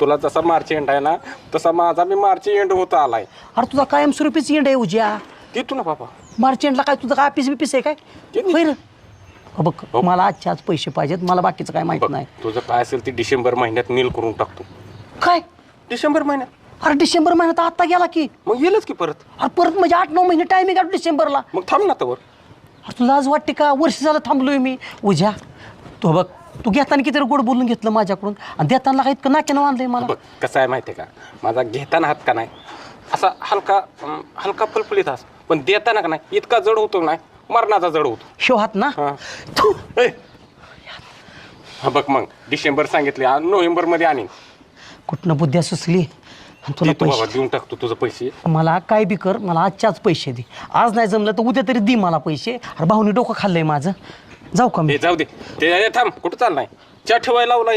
तुला जसा मार्च एंड आहे ना तसा माझा मी मार्च एंड होत आलाय. अरे तुझा कायमस्वरूपीच येंड आहे उज्या. देतो ना बाबा. मार्चंटला काय तुझं काय ऑफिस बिपिस आहे काय? हो बघ हो. मला आजच्या आज पैसे पाहिजेत मला बाकीचं काय माहीत नाही. तुझं काय असेल ते डिसेंबर महिन्यात नील करून टाकतो काय? डिसेंबर महिन्यात. अरे डिसेंबर महिन्यात आता गेला की. मग येईलच की परत? अरे परत म्हणजे आठ नऊ महिने टायमिंग आहे डिसेंबरला. मग थांब ना अरे तुला आज वाटते का? वर्ष झालं थांबलोय मी. उज्या तू बघ तू घेताना किती गोड बोलून घेतलं माझ्याकडून? आणि देताना काय इतकं नाक्यानं आणलंय मला. बघ कसं आहे माहिती आहे का? माझा घेताना हात का नाही? असा हलका अं, हलका फलफलित हात. पण देताना का नाही? इतका जड होतो नाही? मरणाचा जड होतो. शो हात ना. हा. ए. हा बघ मग. डिसेंबर सांगितले आज नोव्हेंबरमध्ये आणि कुठनं बुद्ध्या सुचली? आणि तुला देतो बाबा पैसे. देऊन टाकतो तुझं पैसे. मला काय बी कर मला आजच्याच पैसे दे. आज नाही जमलं तर उद्या तरी दे मला पैसे. अरे भाऊनी डोकं खाल्लंय माझं. जाऊ का मी? हे जाऊ दे. ते ए, थांब कुठं चाललाय? च्या ठेवायला लावला